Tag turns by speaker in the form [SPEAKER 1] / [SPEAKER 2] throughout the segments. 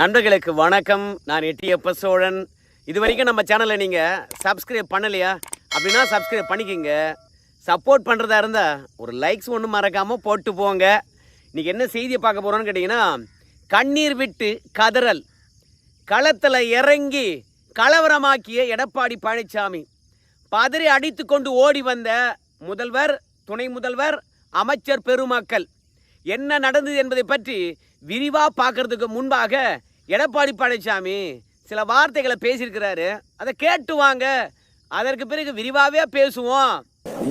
[SPEAKER 1] நண்பர்களுக்கு வணக்கம். நான் எட்டியப்ப சோழன். இது வரைக்கும் நம்ம சேனலை நீங்கள் சப்ஸ்கிரைப் பண்ணலையா? அப்படின்னா சப்ஸ்கிரைப் பண்ணிக்கோங்க. சப்போர்ட் பண்ணுறதா இருந்தால் ஒரு லைக்ஸ் ஒன்றும் மறக்காமல் போட்டு போங்க. இன்றைக்கி என்ன செய்தியை பார்க்க போகிறோன்னு கேட்டிங்கன்னா கண்ணீர் விட்டு கதறல். களத்தில் இறங்கி கலவரமாக்கிய எடப்பாடி பழனிசாமி பதறி அடித்து கொண்டு ஓடி வந்த முதல்வர் துணை முதல்வர் அமைச்சர் பெருமக்கள். என்ன நடந்தது என்பதை பற்றி விரிவாக பார்க்கறதுக்கு முன்பாக எடப்பாடி பழனிசாமி சில வார்த்தைகளை பேசியிருக்கிறாரு. அதை கேட்டு வாங்க. அதற்கு பிறகு விரிவாகவே பேசுவோம்.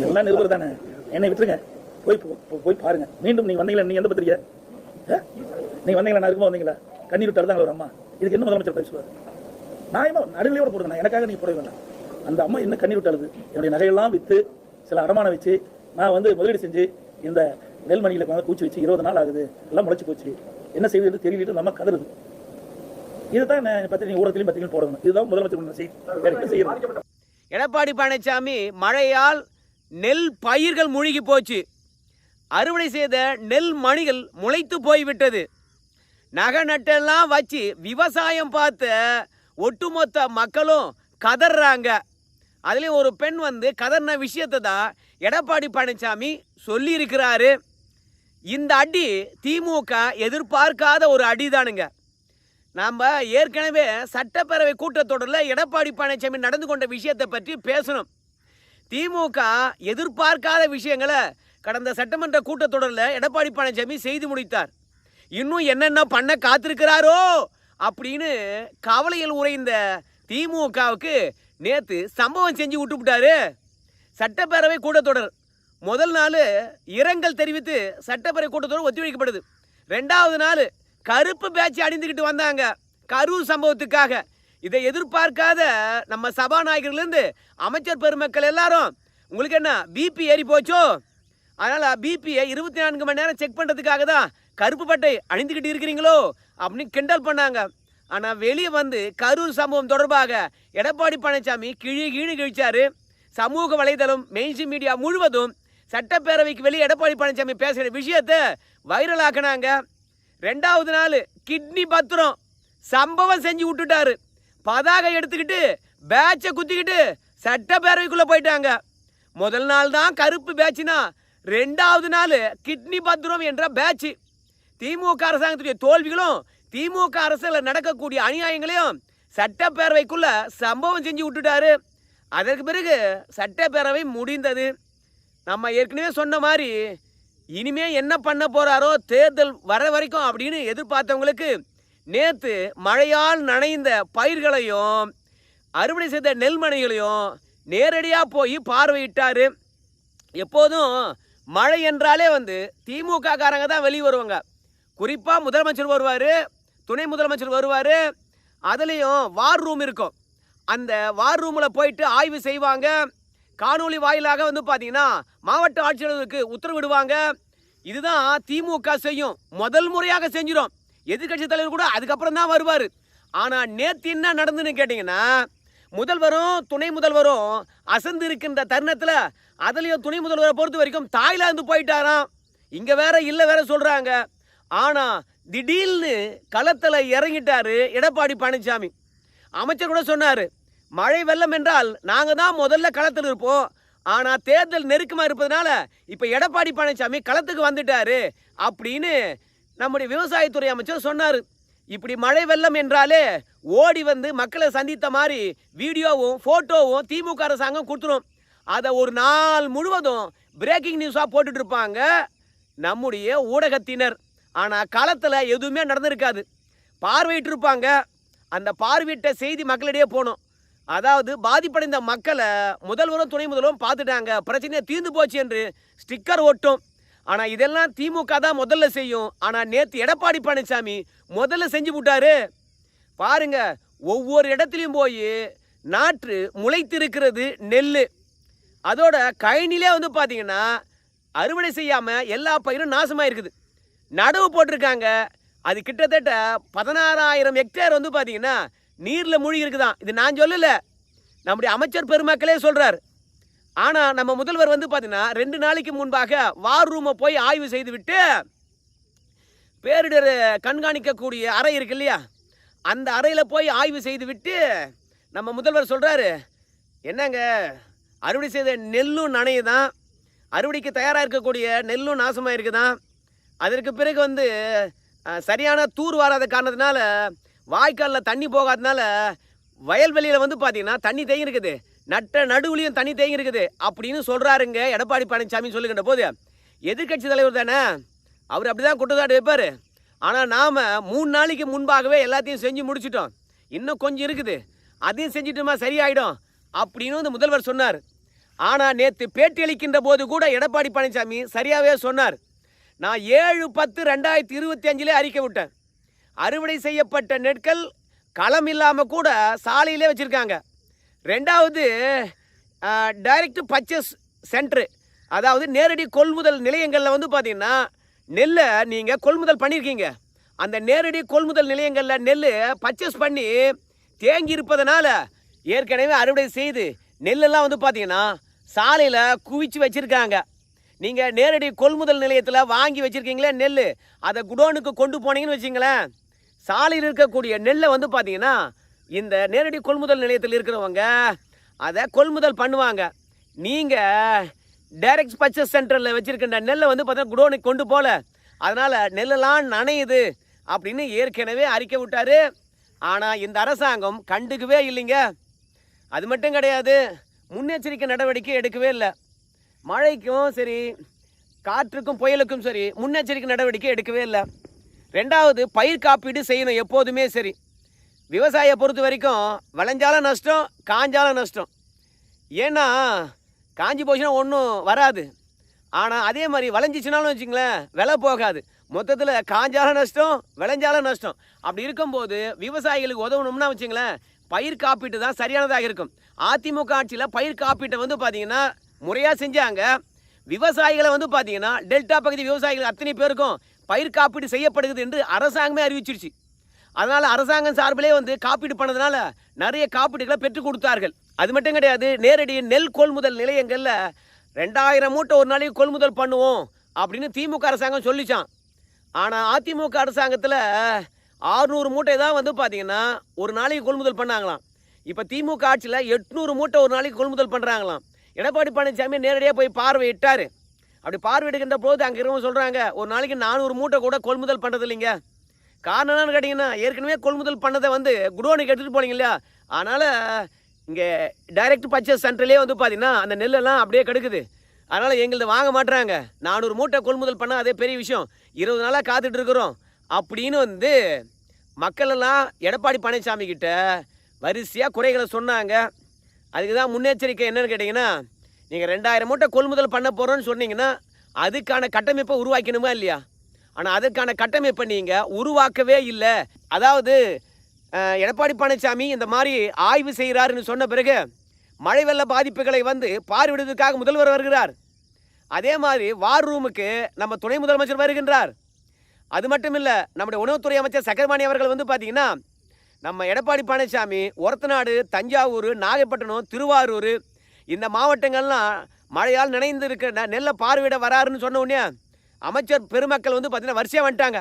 [SPEAKER 2] எல்லாம் நிருபர் தானே? என்னை விட்டுருங்க. போய் போய் பாருங்க. மீண்டும் நீங்க வந்தீங்களா? நீங்க எந்த பத்திரிக்கை? ஆ? நீங்க வந்தீங்களா? நான் இருக்கும்போது வந்தீங்களா? கண்ணீர் விட்டு அழுதாங்க ஒரு அம்மா? இதுக்கு என்ன முதலமைச்சர் பேசுவார் நான் நடுநிலையோட போடுங்க எனக்காக நீங்க போட வேண்டாம். அந்த அம்மா என்ன கண்ணீர் விட்டு அழுது? என்னுடைய நகையெல்லாம் வித்து சில அடமானம் வச்சு நான் வந்து முதலீடு செஞ்சு இந்த நெல்மணியில் பூச்சி வச்சு இருபது நாள் ஆகுது. எல்லாம் முளைச்சி போச்சு. என்ன செய்வது தெரியல நம்ம கதறுது. இதுதான் பத்திரிகை ஊடகத்திலையும் பத்திரிகை போடணும். இதுதான் முதலமைச்சர் செய்யணும்.
[SPEAKER 1] எடப்பாடி பழனிசாமி மழையால் நெல் பயிர்கள் மூழ்கி போச்சு. அறுவடை செய்த நெல் மணிகள் முளைத்து போய்விட்டது. நகை நட்டெல்லாம் வச்சு விவசாயம் பார்த்த ஒட்டுமொத்த மக்களும் கதறாங்க அதுலேயும் ஒரு பெண் வந்து கதறின விஷயத்தை தான் எடப்பாடி பழனிசாமி சொல்லியிருக்கிறாரு. இந்த அடி திமுக எதிர்பார்க்காத ஒரு அடிதானுங்க. நாம் ஏற்கனவே சட்டப்பேரவை கூட்டத்தொடரில் எடப்பாடி பழனிசாமி நடந்து கொண்ட விஷயத்தை பற்றி பேசணும். திமுக எதிர்பார்க்காத விஷயங்களை கடந்த சட்டமன்ற கூட்டத்தொடரில் எடப்பாடி பழனிசாமி செய்து முடித்தார். இன்னும் என்னென்ன பண்ண காத்திருக்கிறாரோ அப்படின்னு கவலையில் உறைந்த திமுகவுக்கு நேற்று சம்பவம் செஞ்சு விட்டுவிட்டாரு சட்டப்பேரவை கூட்டத்தொடர். முதல் நாள் இரங்கல் தெரிவித்து சட்டப்பேரவை கூட்டத்தொடர் ஒத்திவைக்கப்படுது ரெண்டாவது நாள் கருப்பு பேச்சு அணிந்துக்கிட்டு வந்தாங்க. கரூர் சம்பவத்துக்காக. இதை எதிர்பார்க்காத நம்ம சபாநாயகர்லேருந்து அமைச்சர் பெருமக்கள் எல்லாரும் உங்களுக்கு என்ன பிபி ஏறி போச்சோ? அதனால் பிபியை இருபத்தி நான்கு மணி நேரம் செக் பண்ணுறதுக்காக தான் கருப்பு பட்டை அணிந்துக்கிட்டு இருக்கிறீங்களோ அப்படின்னு கிண்டல் பண்ணாங்க. ஆனால் வெளியே வந்து கரூர் சம்பவம் தொடர்பாக எடப்பாடி பழனிசாமி கிழி கீழு கிழிச்சாரு. சமூக வலைதளம் மெயின்ஸ்ட்ரீம் மீடியா முழுவதும் சட்டப்பேரவைக்கு வெளியே எடப்பாடி பழனிசாமி பேசுகிற விஷயத்தை வைரலாக்குனாங்க. ரெண்டாவது நாள் கிட்னி பத்திரம் சம்பவம் செஞ்சு விட்டுட்டாரு. பதாகை எடுத்துக்கிட்டு பேட்சை குத்திக்கிட்டு சட்டப்பேரவைக்குள்ளே போயிட்டாங்க. முதல் நாள் தான் கருப்பு பேட்ச்னா ரெண்டாவது நாள் கிட்னி பத்திரம் என்ற பேட்ச். திமுக அரசாங்கத்துடைய தோல்விகளும் திமுக அரசில் நடக்கக்கூடிய அநியாயங்களையும் சட்டப்பேரவைக்குள்ள சம்பவம் செஞ்சு விட்டுட்டாரு. அதற்கு பிறகு சட்டப்பேரவை முடிந்தது. நம்ம ஏற்கனவே சொன்ன மாதிரி இனிமே என்ன பண்ண போறாரோ தேர்தல் வர வரைக்கும் அப்படின்னு எதிர்பார்த்தவங்களுக்கு நேத்து மழையால் நனைந்த பயிர்களையும் அறுவடை செய்த நெல்மணிகளையும் நேரடியாக போய் பார்வையிட்டாரு. எப்போதும் மழை என்றாலே வந்து திமுக காரங்க தான் வெளியே வருவாங்க. குறிப்பாக முதலமைச்சர் வருவார் துணை முதலமைச்சர் வருவார் அதுலேயும் வார் ரூம் இருக்கும். அந்த வார் ரூமில் போயிட்டு ஆய்வு செய்வாங்க. காணொலி வாயிலாக வந்து பார்த்தீங்கன்னா மாவட்ட ஆட்சியாளருக்கு உத்தரவிடுவாங்க. இதுதான் திமுக செய்யும். முதல் முறையாக செஞ்சிடும் எதிர்க்கட்சி தலைவர் கூட அதுக்கப்புறம் தான் வருவார். ஆனால் நேற்று என்ன நடந்துன்னு கேட்டிங்கன்னா முதல்வரும் துணை முதல்வரும் அசந்து இருக்கின்ற தருணத்தில் அதுலேயும் துணை முதல்வரை பொறுத்த வரைக்கும் தாய்லாந்து போயிட்டாராம். இங்கே வேற இல்லை வேற சொல்கிறாங்க ஆனால் திடீர்னு களத்தில் இறங்கிட்டாரு எடப்பாடி பழனிசாமி. அமைச்சர் கூட சொன்னார் மழை வெள்ளம் என்றால் நாங்கள் தான் முதல்ல களத்தில் இருப்போம். ஆனால் தேர்தல் நெருக்கமாக இருப்பதனால இப்போ எடப்பாடி பழனிசாமி களத்துக்கு வந்துட்டாரு அப்படின்னு நம்முடைய விவசாயத்துறை அமைச்சர் சொன்னார். இப்படி மழை வெள்ளம் என்றாலே ஓடி வந்து மக்களை சந்தித்த மாதிரி வீடியோவும் ஃபோட்டோவும் திமுக அரசாங்கம் கொடுத்துரும். அதை ஒரு நாள் முழுவதும் பிரேக்கிங் நியூஸாக போட்டுட்டு இருப்பாங்க நம்முடைய ஊடகத்தினர். ஆனால் களத்தில் எதுவுமே நடந்திருக்காது. பார்வையிட்டு இருப்பாங்க அந்த பார்வையிட்ட செய்தி மக்களிடையே போகணும் அதாவது பாதிப்படைந்த மக்களை முதல்வரும் துணை முதல்வரும் பார்த்துட்டாங்க. பிரச்சனையை தீர்ந்து போச்சு என்று ஸ்டிக்கர் ஒட்டும். ஆனால் இதெல்லாம் திமுக தான் முதல்ல செய்யும். ஆனால் நேற்று எடப்பாடி பழனிசாமி முதல்ல செஞ்சு விட்டாரு. பாருங்க ஒவ்வொரு இடத்துலையும் போய் நாற்று முளைத்திருக்கிறது நெல் அதோட கழனிலே வந்து பார்த்தீங்கன்னா அறுவடை செய்யாமல் எல்லா பயிரும் நாசமாக இருக்குது நடவு போட்டிருக்காங்க. அது கிட்டத்தட்ட பதினாறாயிரம் ஹெக்டேர் வந்து பார்த்தீங்கன்னா நீரில் மூழ்கி இருக்குதான். இது நான் சொல்லலை. நம்முடைய அமைச்சர் பெருமக்களே சொல்கிறார் ஆனால் நம்ம முதல்வர் வந்து பார்த்தீங்கன்னா ரெண்டு நாளைக்கு முன்பாக வார் ரூமை போய் ஆய்வு செய்து விட்டு பேரிடர் கண்காணிக்கக்கூடிய அறை இருக்கு இல்லையா? அந்த அறையில் போய் ஆய்வு செய்து விட்டு நம்ம முதல்வர் சொல்கிறாரு என்னங்க அறுவடை செய்த நெல்லும் நனையுதான். அறுவடைக்கு தயாராக இருக்கக்கூடிய நெல்லும் நாசமாக இருக்குதான் அதற்கு பிறகு வந்து சரியான தூர் வராத காரணத்தினால வாய்க்காலில் தண்ணி போகாதனால வயல்வெளியில் வந்து பார்த்தீங்கன்னா தண்ணி தேங்கி இருக்குது. நட்ட நடுவுலையும் தண்ணி தேங்கி இருக்குது. அப்படின்னு சொல்கிறாருங்க எடப்பாடி பழனிசாமி சொல்லுகின்ற போது. எதிர்க்கட்சி தலைவர் தானே? அவர் அப்படி தான் குற்றச்சாட்டு வைப்பார். ஆனால் நாம் மூணு நாளைக்கு முன்பாகவே எல்லாத்தையும் செஞ்சு முடிச்சிட்டோம். இன்னும் கொஞ்சம் இருக்குது. அதையும் செஞ்சிட்டோமா சரியாயிடும். அப்படின்னு வந்து முதல்வர் சொன்னார். ஆனால் நேற்று பேட்டி அளிக்கின்ற போது கூட எடப்பாடி பழனிசாமி சரியாகவே சொன்னார். நான் ஏழு பத்து ரெண்டாயிரத்தி இருபத்தி அஞ்சிலே அறிக்கை விட்டேன். அறுவடை செய்யப்பட்ட நெற்கள் களம் இல்லாமல் கூட சாலையிலே வச்சுருக்காங்க. ரெண்டாவது டைரக்ட் பர்ச்சேஸ் சென்ட்ரு அதாவது நேரடி கொள்முதல் நிலையங்களில் வந்து பார்த்தீங்கன்னா நெல்லை நீங்கள் கொள்முதல் பண்ணியிருக்கீங்க அந்த நேரடி கொள்முதல் நிலையங்களில் நெல் பர்ச்சேஸ் பண்ணி தேங்கி இருப்பதனால ஏற்கனவே அறுவடை செய்து நெல்லெல்லாம் வந்து பார்த்தீங்கன்னா சாலையில் குவிச்சு வச்சுருக்காங்க. நீங்கள் நேரடி கொள்முதல் நிலையத்தில் வாங்கி வச்சுருக்கீங்களே நெல் அதை குடோனுக்கு கொண்டு போனீங்கன்னு வச்சிங்களேன் சாலையில் இருக்கக்கூடிய நெல்லை வந்து பார்த்தீங்கன்னா இந்த நேரடி கொள்முதல் நிலையத்தில் இருக்கிறவங்க அதை கொள்முதல் பண்ணுவாங்க. நீங்கள் டைரக்ட் பர்ச்சேஸ் சென்டரில் வச்சுருக்கின்ற நெல்லை வந்து பார்த்தீங்கன்னா குடோனுக்கு கொண்டு போகல அதனால் நெல்லெல்லாம் நனையுது அப்படின்னு ஏற்கனவே அறிக்கை விட்டார். ஆனால் இந்த அரசாங்கம் கண்டுக்கவே இல்லைங்க. அது மட்டும் கிடையாது முன்னெச்சரிக்கை நடவடிக்கை எடுக்கவே இல்லை. மழைக்கும் சரி காற்றுக்கும் புயலுக்கும் சரி முன்னெச்சரிக்கை நடவடிக்கை எடுக்கவே இல்லை. ரெண்டாவது பயிர் காப்பீடு செய்யணும் எப்போதுமே சரி. விவசாயியை பொறுத்த வரைக்கும் விளைஞ்சாலும் நஷ்டம் காஞ்சாலும் நஷ்டம். ஏன்னா காஞ்சி போச்சுன்னா ஒன்றும் வராது. ஆனால் அதே மாதிரி விளைஞ்சிச்சுனாலும் வச்சுங்களேன் விலை போகாது. மொத்தத்தில் காஞ்சாலும் நஷ்டம் விளைஞ்சாலும் நஷ்டம். அப்படி இருக்கும்போது விவசாயிகளுக்கு உதவணும்னா வச்சுங்களேன் பயிர் காப்பீட்டு தான் சரியானதாக இருக்கும். அதிமுக ஆட்சியில் பயிர் காப்பீட்டை வந்து பார்த்திங்கன்னா முறையாக செஞ்சாங்க. விவசாயிகளை வந்து பார்த்தீங்கன்னா டெல்டா பகுதி விவசாயிகள் அத்தனை பேருக்கும் பயிர் காப்பீடு செய்யப்படுகிறது என்று அரசாங்கமே அறிவிச்சிருச்சு. அதனால் அரசாங்கம் சார்பிலே வந்து காப்பீடு பண்ணதுனால நிறைய காப்பீடுகளை பெற்றுக் கொடுத்தார்கள். அது மட்டும் கிடையாது நேரடி நெல் கொள்முதல் நிலையங்களில் ரெண்டாயிரம் மூட்டை ஒரு நாளைக்கு கொள்முதல் பண்ணுவோம் அப்படின்னு திமுக அரசாங்கம் சொல்லிச்சான். ஆனால் அதிமுக அரசாங்கத்தில் ஆறுநூறு மூட்டை தான் வந்து பார்த்தீங்கன்னா ஒரு நாளைக்கு கொள்முதல் பண்ணாங்களாம். இப்போ திமுக ஆட்சியில் எட்நூறு மூட்டை ஒரு நாளைக்கு கொள்முதல் பண்ணுறாங்களாம் எடப்பாடி பழனிசாமி நேரடியாக போய் பார்வையிட்டார். அப்படி பார்வையிடுகின்ற போது அங்கே இருக்கவங்க சொல்கிறாங்க ஒரு நாளைக்கு நானூறு மூட்டை கூட கொள்முதல் பண்ணுறது இல்லைங்க. காரணம் என்னன்னு கேட்டிங்கன்னா ஏற்கனவே கொள்முதல் பண்ணதை வந்து குடோனுக்கு எடுத்துகிட்டு போனீங்க இல்லையா? அதனால் இங்கே டைரக்ட் பர்ச்சேஸ் சென்டர்லேயே வந்து பார்த்தீங்கன்னா அந்த நெல்லெல்லாம் அப்படியே கெடுக்குது. அதனால் எங்களது வாங்க மாட்டுறாங்க நானூறு மூட்டை கொள்முதல் பண்ணால் அதே பெரிய விஷயம். இருபது நாளாக காத்துட்டு இருக்கிறோம். அப்படின்னு வந்து மக்கள் எல்லாம் எடப்பாடி பழனிசாமி கிட்ட வரிசையாக குறைகளை சொன்னாங்க. அதுக்கு தான் முன்னெச்சரிக்கை என்னன்னு கேட்டிங்கன்னா நீங்கள் ரெண்டாயிரம் மூட்டை கொள்முதல் பண்ண போகிறோன்னு சொன்னீங்கன்னா அதுக்கான கட்டமைப்பை உருவாக்கணுமா இல்லையா? ஆனால் அதற்கான கட்டமைப்பை நீங்கள் உருவாக்கவே இல்லை. அதாவது எடப்பாடி பழனிசாமி இந்த மாதிரி ஆய்வு செய்கிறாருன்னு சொன்ன பிறகு மழை வெள்ள பாதிப்புகளை வந்து பார்வையிடுவதற்காக முதல்வர் வருகிறார். அதே மாதிரி வார் ரூமுக்கு நம்ம துணை முதலமைச்சர் வருகின்றார். அது மட்டும் இல்லை நம்முடைய உணவுத்துறை அமைச்சர் சக்கரபாணி அவர்கள் வந்து பார்த்தீங்கன்னா நம்ம எடப்பாடி பழனிசாமி ஒரத்தநாடு தஞ்சாவூர் நாகப்பட்டினம் திருவாரூர் இந்த மாவட்டங்கள்லாம் மழையால் நினைந்து இருக்க நெல்லை பார்வையிட வராருன்னு சொன்ன உடனே அமைச்சர் பெருமக்கள் வந்து பார்த்தீங்கன்னா வரிசையாக வந்துட்டாங்க.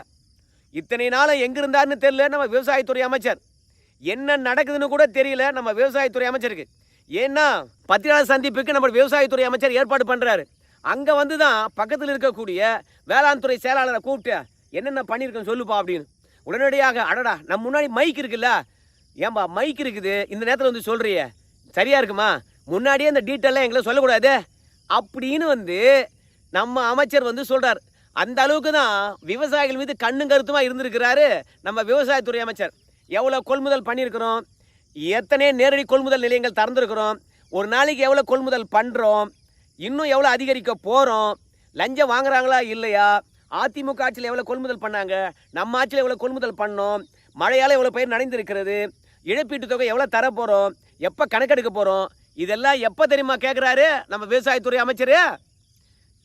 [SPEAKER 1] இத்தனை நாளும் எங்கே இருந்தாருன்னு தெரியல நம்ம விவசாயத்துறை அமைச்சர். என்ன நடக்குதுன்னு கூட தெரியல நம்ம விவசாயத்துறை அமைச்சருக்கு. ஏன்னா பத்திரிகையாளர் சந்திப்புக்கு நம்ம விவசாயத்துறை அமைச்சர் ஏற்பாடு பண்ணுறாரு அங்கே வந்து தான் பக்கத்தில் இருக்கக்கூடிய வேளாண் துறை செயலாளரை கூப்பிட்டு என்னென்ன பண்ணியிருக்கேன் சொல்லுப்பா அப்படின்னு. உடனடியாக அடடா நம்ம முன்னாடி மைக் இருக்குல்ல. ஏன்பா மைக் இருக்குது. இந்த நேரத்தில் வந்து சொல்கிறியே சரியாக இருக்குமா? முன்னாடியே அந்த டீட்டெயிலாம் எங்களை சொல்லக்கூடாது. அப்படின்னு வந்து நம்ம அமைச்சர் வந்து சொல்கிறார் அந்த அளவுக்கு தான் விவசாயிகள் மீது கண்ணும் கருத்துமாக இருந்திருக்கிறாரு நம்ம விவசாயத்துறை அமைச்சர். எவ்வளோ கொள்முதல் பண்ணியிருக்கிறோம்? எத்தனை நேரடி கொள்முதல் நிலையங்கள் திறந்துருக்கிறோம்? ஒரு நாளைக்கு எவ்வளோ கொள்முதல் பண்ணுறோம் இன்னும் எவ்வளோ அதிகரிக்க போகிறோம் லஞ்சம் வாங்குறாங்களா இல்லையா? அதிமுக ஆட்சியில் எவ்வளோ கொள்முதல் பண்ணாங்க? நம்ம ஆட்சியில் எவ்வளோ கொள்முதல் பண்ணோம்? மழையால் எவ்வளோ பயிர் நனைந்திருக்கிறது? இழப்பீட்டு தொகை எவ்வளோ தர போகிறோம் எப்போ கணக்கெடுக்க போகிறோம் இதெல்லாம் எப்போ தெரியுமா கேட்குறாரு நம்ம விவசாயத்துறை அமைச்சர்.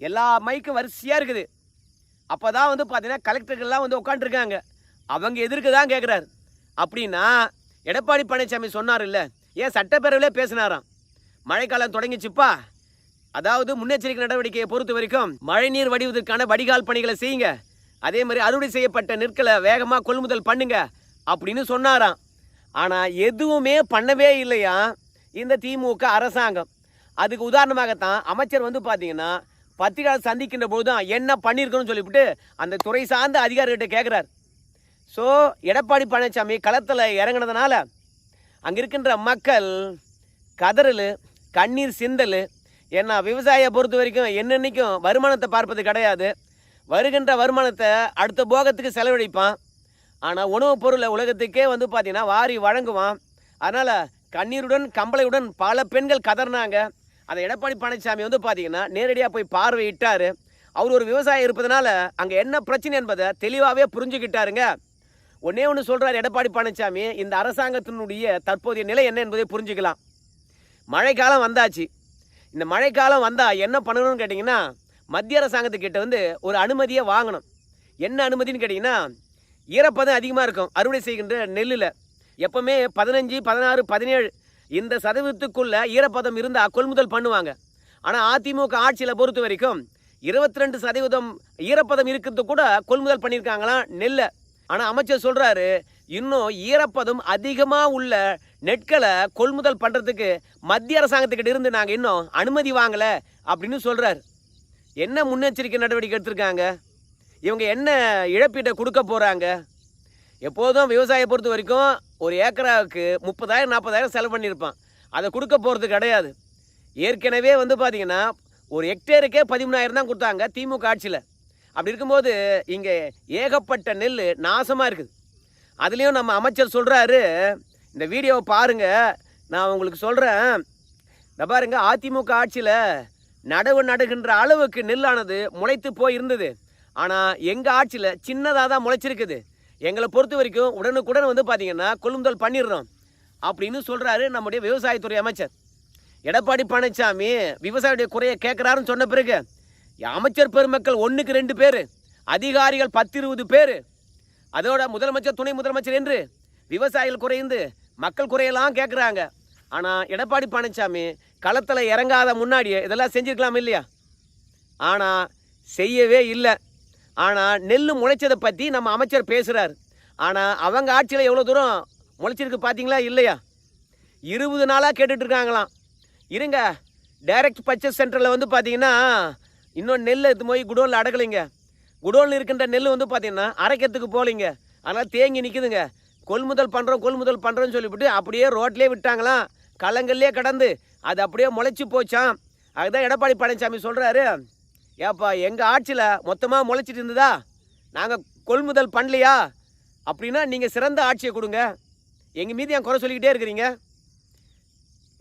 [SPEAKER 1] எல்லா மைக்கும் வரிசையாக இருக்குது. அப்போ தான் வந்து பார்த்தீங்கன்னா கலெக்டர்கள்லாம் வந்து உட்காந்துருக்காங்க அவங்க எதிர்க்கு தான் கேட்குறாரு அப்படின்னா எடப்பாடி பழனிசாமி சொன்னார் இல்லை ஏன் சட்டப்பேரவையிலே பேசினாராம். மழைக்காலம் தொடங்கிச்சுப்பா அதாவது முன்னெச்சரிக்கை நடவடிக்கையை பொறுத்த வரைக்கும் மழைநீர் வடிவதற்கான வடிகால் பணிகளை செய்யுங்க. அதே மாதிரி அறுவடை செய்யப்பட்ட நெற்களை வேகமாக கொள்முதல் பண்ணுங்க அப்படின்னு சொன்னாராம். ஆனால் எதுவுமே பண்ணவே இல்லையா இந்த திமுக அரசாங்கம். அதுக்கு உதாரணமாகத்தான் அமைச்சர் வந்து பார்த்தீங்கன்னா பத்திரிகையாளர் சந்திக்கின்ற பொழுது தான் என்ன பண்ணியிருக்கணும்னு சொல்லிவிட்டு அந்த துறை சார்ந்த அதிகாரிகிட்ட கேட்குறார் ஸோ எடப்பாடி பழனிசாமி களத்தில் இறங்குனதுனால அங்கே இருக்கின்ற மக்கள் கதறல் கண்ணீர் சிந்தல் ஏன்னா விவசாயியை பொறுத்த வரைக்கும் என்னென்னைக்கும் வருமானத்தை பார்ப்பது கிடையாது. வருகின்ற வருமானத்தை அடுத்த போகத்துக்கு செலவழிப்பான். ஆனால் உணவுப் பொருளை உலகத்துக்கே வந்து பார்த்தீங்கன்னா வாரி வழங்குவான். அதனால் கண்ணீருடன் கம்பளையுடன் பல பெண்கள் கதறினாங்க. அந்த எடப்பாடி பழனிசாமி வந்து பார்த்தீங்கன்னா நேரடியாக போய் பார்வையிட்டார் அவர் ஒரு விவசாயி இருப்பதனால அங்கே என்ன பிரச்சனை என்பதை தெளிவாகவே புரிஞ்சுக்கிட்டாருங்க. ஒன்னே ஒன்று சொல்கிறார் எடப்பாடி பழனிசாமி இந்த அரசாங்கத்தினுடைய தற்போதைய நிலை என்ன என்பதை புரிஞ்சுக்கலாம். மழைக்காலம் வந்தாச்சு. இந்த மழைக்காலம் வந்தால் என்ன பண்ணணும்னு கேட்டிங்கன்னா மத்திய அரசாங்கத்துக்கிட்ட வந்து ஒரு அனுமதியை வாங்கணும். என்ன அனுமதின்னு கேட்டிங்கன்னா ஈரப்பதம் அதிகமாக இருக்கும். அறுவடை செய்கின்ற நெல்லில். எப்பவுமே பதினஞ்சு பதினாறு பதினேழு இந்த சதவீதத்துக்குள்ள ஈரப்பதம் இருந்தால் கொள்முதல் பண்ணுவாங்க. ஆனால் அதிமுக ஆட்சியில் பொறுத்த வரைக்கும் இருபத்தி ரெண்டு சதவீதம் ஈரப்பதம் இருக்கிறது கூட கொள்முதல் பண்ணியிருக்காங்களாம் நெல்லை. ஆனால் அமைச்சர் சொல்கிறாரு இன்னும் ஈரப்பதம் அதிகமாக உள்ள நெற்களை கொள்முதல் பண்ணுறதுக்கு மத்திய அரசாங்கத்துக்கிட்ட இருந்து நாங்கள் இன்னும் அனுமதி வாங்கலை அப்படின்னு சொல்கிறார் என்ன முன்னெச்சரிக்கை நடவடிக்கை எடுத்திருக்காங்க? இவங்க என்ன இழப்பீட்டை கொடுக்க போகிறாங்க எப்போதும் விவசாயியை பொறுத்த வரைக்கும் ஒரு ஏக்கராவுக்கு முப்பதாயிரம் நாற்பதாயிரம் செலவு பண்ணியிருப்பான். அதை கொடுக்க போகிறது கிடையாது. ஏற்கனவே வந்து பார்த்தீங்கன்னா ஒரு ஹெக்டேருக்கே பதிமூணாயிரம் தான் கொடுத்தாங்க திமுக ஆட்சியில். அப்படி இருக்கும்போது இங்கே ஏகப்பட்ட நெல் நாசமாக இருக்குது. அதுலேயும் நம்ம அமைச்சர் சொல்கிறாரு இந்த வீடியோவை பாருங்கள் நான் உங்களுக்கு சொல்கிறேன் இந்த பாருங்க அதிமுக ஆட்சியில் நடவு நடுகின்ற அளவுக்கு நெல்லானது முளைத்து போய் இருந்தது ஆனால் எங்கள் ஆட்சியில் சின்னதாக தான் முளைச்சிருக்குது. எங்களை பொறுத்த வரைக்கும் உடனுக்குடன் வந்து பார்த்தீங்கன்னா கொள்முதல் பண்ணிடுறோம் அப்படின்னு சொல்கிறாரு நம்முடைய விவசாயத்துறை அமைச்சர். எடப்பாடி பழனிசாமி விவசாயியுடைய குறையை கேட்குறாருன்னு சொன்ன பிறகு அமைச்சர் பெருமக்கள் ஒன்றுக்கு ரெண்டு பேர் அதிகாரிகள் பத்து இருபது பேர். அதோட முதலமைச்சர் துணை முதலமைச்சர் என்று விவசாயிகள் குறைந்து மக்கள் குறையெல்லாம் கேட்குறாங்க. ஆனால் எடப்பாடி பழனிசாமி களத்தில் இறங்காத முன்னாடியே இதெல்லாம் செஞ்சுருக்கலாம் இல்லையா? ஆனால் செய்யவே இல்லை. ஆனால் நெல் முளைச்சதை பற்றி நம்ம அமைச்சர் பேசுகிறார் ஆனால் அவங்க ஆட்சியில் எவ்வளோ தூரம் முளைச்சிருக்கு பார்த்தீங்களா இல்லையா? இருபது நாளாக கேட்டுட்ருக்காங்களாம் இருங்க டைரக்ட் பர்ச்சேஸ் சென்டரில் வந்து பார்த்தீங்கன்னா இன்னும் நெல் எடுத்து போய் குடோனில் அடக்கலைங்க. குடோனில் இருக்கின்ற நெல் வந்து பார்த்தீங்கன்னா அரைக்கிறதுக்கு போகலைங்க. அதனால் தேங்கி நிற்குதுங்க கொள்முதல் பண்ணுறோம் கொள்முதல் பண்ணுறோன்னு சொல்லிவிட்டு அப்படியே ரோட்லேயே விட்டாங்களாம். கலங்கல்லே கடந்து அது அப்படியே முளைச்சி போச்சாம். அதுதான் எடப்பாடி பழனிசாமி சொல்கிறாரு ஏப்பா எங்கள் ஆட்சியில் மொத்தமாக முளைச்சிட்டு இருந்ததா? நாங்கள் கொள்முதல் பண்ணலையா? அப்படின்னா நீங்கள் சிறந்த ஆட்சியை கொடுங்க. எங்கள் மீது என் குறை சொல்லிக்கிட்டே இருக்கிறீங்க?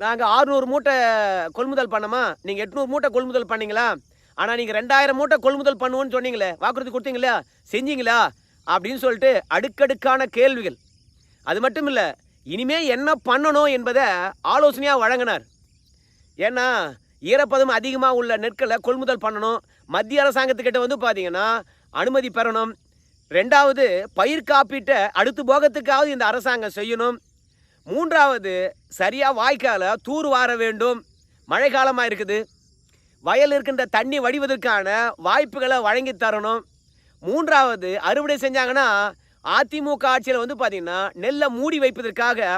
[SPEAKER 1] நாங்கள் ஆறுநூறு மூட்டை கொள்முதல் பண்ணோமா? நீங்கள் எட்நூறு மூட்டை கொள்முதல் பண்ணீங்களா? ஆனால் நீங்கள் ரெண்டாயிரம் மூட்டை கொள்முதல் பண்ணுவோன்னு சொன்னீங்களே வாக்குறுதி கொடுத்தீங்களா செஞ்சீங்களா? அப்படின்னு சொல்லிட்டு அடுக்கடுக்கான கேள்விகள். அது மட்டும் இல்லை இனிமே என்ன பண்ணணும் என்பதை ஆலோசனையாக வழங்கினார். ஏன்னா ஈரப்பதம் அதிகமாக உள்ள நெற்களை கொள்முதல் பண்ணணும். மத்திய அரசாங்கத்துக்கிட்ட வந்து பார்த்தீங்கன்னா அனுமதி பெறணும். ரெண்டாவது பயிர் காப்பீட்டை அடுத்து போகத்துக்காவது இந்த அரசாங்கம் செய்யணும். மூன்றாவது சரியாக வாய்க்கால தூர் வார வேண்டும். மழை காலமாக இருக்குது. வயல் இருக்கின்ற தண்ணி வடிவதற்கான வாய்ப்புகளை வழங்கி தரணும். மூன்றாவது அறுவடை செஞ்சாங்கன்னா அதிமுக ஆட்சியில் வந்து பார்த்திங்கன்னா நெல்லை மூடி வைப்பதற்காக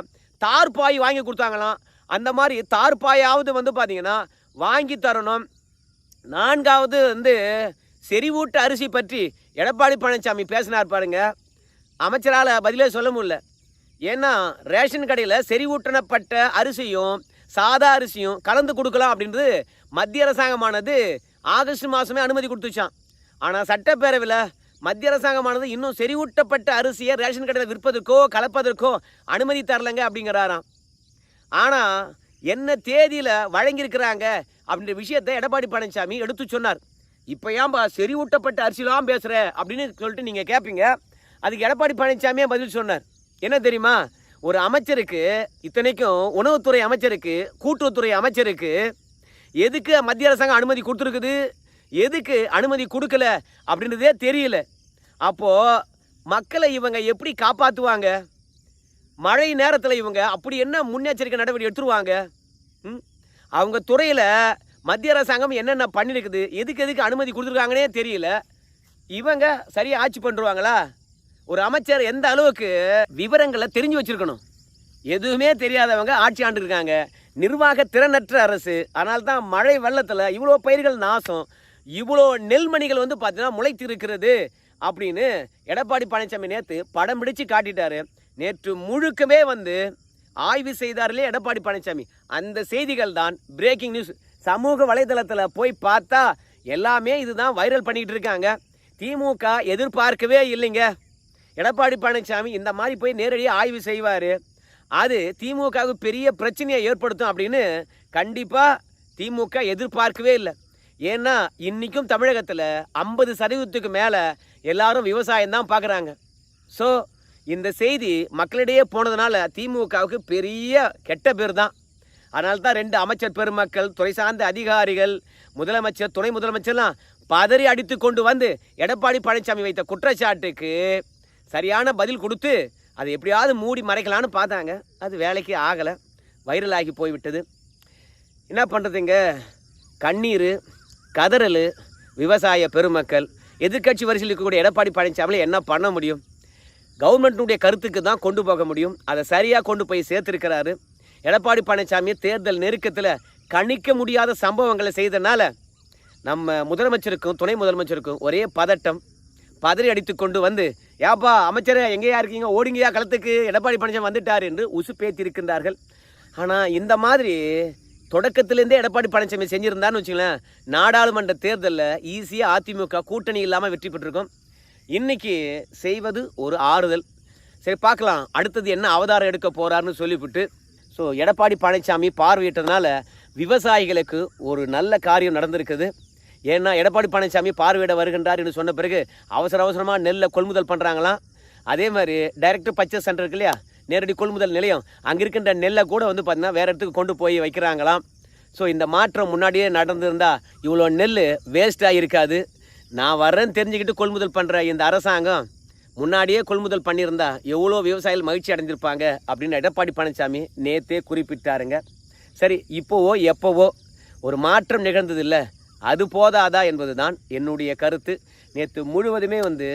[SPEAKER 1] தார்பாய் வாங்கி கொடுத்தாங்களாம். அந்த மாதிரி தார்பாயாவது வந்து பார்த்திங்கன்னா வாங்கி தரணும். நான்காவது வந்து செறிவூட்டு அரிசி பற்றி எடப்பாடி பழனிசாமி பேசினார் பாருங்க. அமைச்சரால் பதிலே சொல்ல முடியல. ஏன்னா ரேஷன் கடையில் செறிவூட்டப்பட்ட அரிசியும் சாதா அரிசியும் கலந்து கொடுக்கலாம் அப்படின்றது மத்திய அரசாங்கமானது ஆகஸ்ட் மாதமே அனுமதி கொடுத்துச்சான் ஆனால் சட்டப்பேரவையில் மத்திய அரசாங்கமானது இன்னும் செறிவூட்டப்பட்ட அரிசியை ரேஷன் கடையில் விற்பதற்கோ கலப்பதற்கோ அனுமதி தரலைங்க அப்படிங்கிறாராம். ஆனால் என்ன தேதியில் வழங்கியிருக்கிறாங்க அப்படின்ற விஷயத்தை எடப்பாடி பழனிசாமி எடுத்து சொன்னார். இப்போ ஏன்பா செறிவூட்டப்பட்ட அரிசிலாம் பேசுகிற அப்படின்னு சொல்லிட்டு நீங்கள் கேட்பீங்க அதுக்கு எடப்பாடி பழனிசாமியே பதில் சொன்னார். என்ன தெரியுமா? ஒரு அமைச்சருக்கு இத்தனைக்கும் உணவுத்துறை அமைச்சருக்கு கூட்டுறவுத்துறை அமைச்சருக்கு எதுக்கு மத்திய அரசாங்கம் அனுமதி கொடுத்துருக்குது? எதுக்கு அனுமதி கொடுக்கல அப்படின்றதே தெரியல. அப்போது மக்களை இவங்க எப்படி காப்பாற்றுவாங்க மழை நேரத்தில் இவங்க அப்படி என்ன முன்னெச்சரிக்கை நடவடிக்கை எடுத்துருவாங்க? ம்? அவங்க துறையில் மத்திய அரசாங்கம் என்னென்ன பண்ணியிருக்குது எதுக்கு எதுக்கு அனுமதி கொடுத்துருக்காங்கன்னே தெரியல. இவங்க சரியாக ஆட்சி பண்ணுருவாங்களா? ஒரு அமைச்சர் எந்த அளவுக்கு விவரங்களை தெரிஞ்சு வச்சிருக்கணும்? எதுவுமே தெரியாதவங்க ஆட்சி ஆண்டுருக்காங்க நிர்வாக திறனற்ற அரசு. அதனால தான் மழை வெள்ளத்தில் இவ்வளோ பயிர்கள் நாசம். இவ்வளோ நெல்மணிகள் வந்து பார்த்தீங்கன்னா முளைத்திருக்கிறது அப்படின்னு எடப்பாடி பழனிசாமி நேற்று படம் பிடிச்சு காட்டிட்டாரு. நேற்று முழுக்கவே வந்து ஆய்வு செய்தார்களே எடப்பாடி பழனிசாமி. அந்த செய்திகள் தான் பிரேக்கிங் நியூஸ் சமூக வலைதளத்தில் போய் பார்த்தா எல்லாமே இதுதான் வைரல் பண்ணிக்கிட்டு இருக்காங்க. திமுக எதிர்பார்க்கவே இல்லைங்க. எடப்பாடி பழனிசாமி இந்த மாதிரி போய் நேரடியாக ஆய்வு செய்வார். அது திமுகவுக்கு பெரிய பிரச்சனையை ஏற்படுத்தும் அப்படின்னு கண்டிப்பாக திமுக எதிர்பார்க்கவே இல்லை. ஏன்னா இன்றைக்கும் தமிழகத்தில் ஐம்பது சதவீதத்துக்கு மேலே எல்லாரும் விவசாயம் தான் பார்க்குறாங்க. ஸோ இந்த செய்தி மக்களிடையே போனதுனால திமுகவுக்கு பெரிய கெட்ட பேர் தான். அதனால தான் ரெண்டு அமைச்சர் பெருமக்கள் துறை சார்ந்த அதிகாரிகள் முதலமைச்சர் துணை முதலமைச்சர்லாம் பதறி அடித்து கொண்டு வந்து எடப்பாடி பழனிசாமி வைத்த குற்றச்சாட்டுக்கு சரியான பதில் கொடுத்து அதை எப்படியாவது மூடி மறைக்கலான்னு பார்த்தாங்க. அது வேலைக்கு ஆகலை. வைரல் ஆகி போய்விட்டது. என்ன பண்ணுறதுங்க கண்ணீர் கதறல் விவசாய பெருமக்கள் எதிர்க்கட்சி வரிசையில் இருக்கக்கூடிய எடப்பாடி பழனிசாமியில் என்ன பண்ண முடியும்? கவர்மெண்ட்டுடைய கருத்துக்கு தான் கொண்டு போக முடியும். அதை சரியாக கொண்டு போய் சேர்த்துருக்கிறாரு. எடப்பாடி பழனிசாமி தேர்தல் நெருக்கத்தில் கணிக்க முடியாத சம்பவங்களை செய்தனால நம்ம முதலமைச்சருக்கும் துணை முதலமைச்சருக்கும் ஒரே பதட்டம். பதறி அடித்து கொண்டு வந்து ஏப்பா அமைச்சரே எங்கேயா இருக்கீங்க? ஓடிங்கயா களத்துக்கு. எடப்பாடி பழனிசாமி வந்துட்டார் என்று உசுப்பேத்திருக்கின்றார்கள். ஆனால் இந்த மாதிரி தொடக்கத்திலேருந்தே எடப்பாடி பழனிசாமி செஞ்சிருந்தான்னு வச்சுங்களேன் நாடாளுமன்ற தேர்தலில் ஈஸியாக அதிமுக கூட்டணி இல்லாமல் வெற்றி பெற்றிருக்கும். இன்னைக்கு செய்வது ஒரு ஆறுதல். சரி பார்க்கலாம். அடுத்தது என்ன அவதாரம் எடுக்க போகிறாருன்னு சொல்லிவிட்டு ஸோ எடப்பாடி பழனிசாமி பார்வையிட்டதுனால விவசாயிகளுக்கு ஒரு நல்ல காரியம் நடந்திருக்குது. ஏன்னா எடப்பாடி பழனிசாமி பார்வையிட வருகின்றார் என்று சொன்ன பிறகு அவசர அவசரமாக நெல்லை கொள்முதல் பண்ணுறாங்களாம் அதே மாதிரி டைரக்ட் பர்ச்சேஸ் சென்டர் இருக்கு இல்லையா? நேரடி கொள்முதல் நிலையம். அங்கே இருக்கின்ற நெல்லை கூட வந்து பார்த்திங்கன்னா வேறு இடத்துக்கு கொண்டு போய் வைக்கிறாங்களாம். ஸோ இந்த மாற்றம் முன்னாடியே நடந்திருந்தால் இவ்வளோ நெல் வேஸ்ட்டாக இருக்காது நான் வர்றேன்னு தெரிஞ்சுக்கிட்டு கொள்முதல் பண்ணுற இந்த அரசாங்கம் முன்னாடியே கொள்முதல் பண்ணியிருந்தா எவ்வளோ விவசாயிகள் மகிழ்ச்சி அடைஞ்சிருப்பாங்க அப்படின்னு எடப்பாடி பழனிசாமி நேத்தே குறிப்பிட்டாருங்க. சரி இப்போவோ எப்போவோ ஒரு மாற்றம் நிகழ்ந்தது இல்லை அது போதாதா என்பது தான் என்னுடைய கருத்து. நேற்று முழுவதுமே வந்து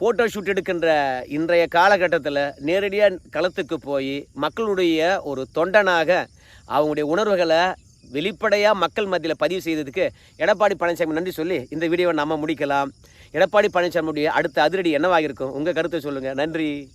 [SPEAKER 1] ஃபோட்டோ ஷூட் எடுக்கின்ற இன்றைய காலகட்டத்தில் நேரடியாக களத்துக்கு போய் மக்களுடைய ஒரு தொண்டனாக அவங்களுடைய உணர்வுகளை வெளிப்படையாக மக்கள் மத்தியில் பதிவு செய்ததுக்கு எடப்பாடி பழனிசாமி நன்றி சொல்லி இந்த வீடியோவை நம்ம முடிக்கலாம். எடப்பாடி பழனிசாமியுடைய அடுத்த அதிரடி என்னவாக இருக்கும் உங்கள் கருத்தை சொல்லுங்கள் நன்றி.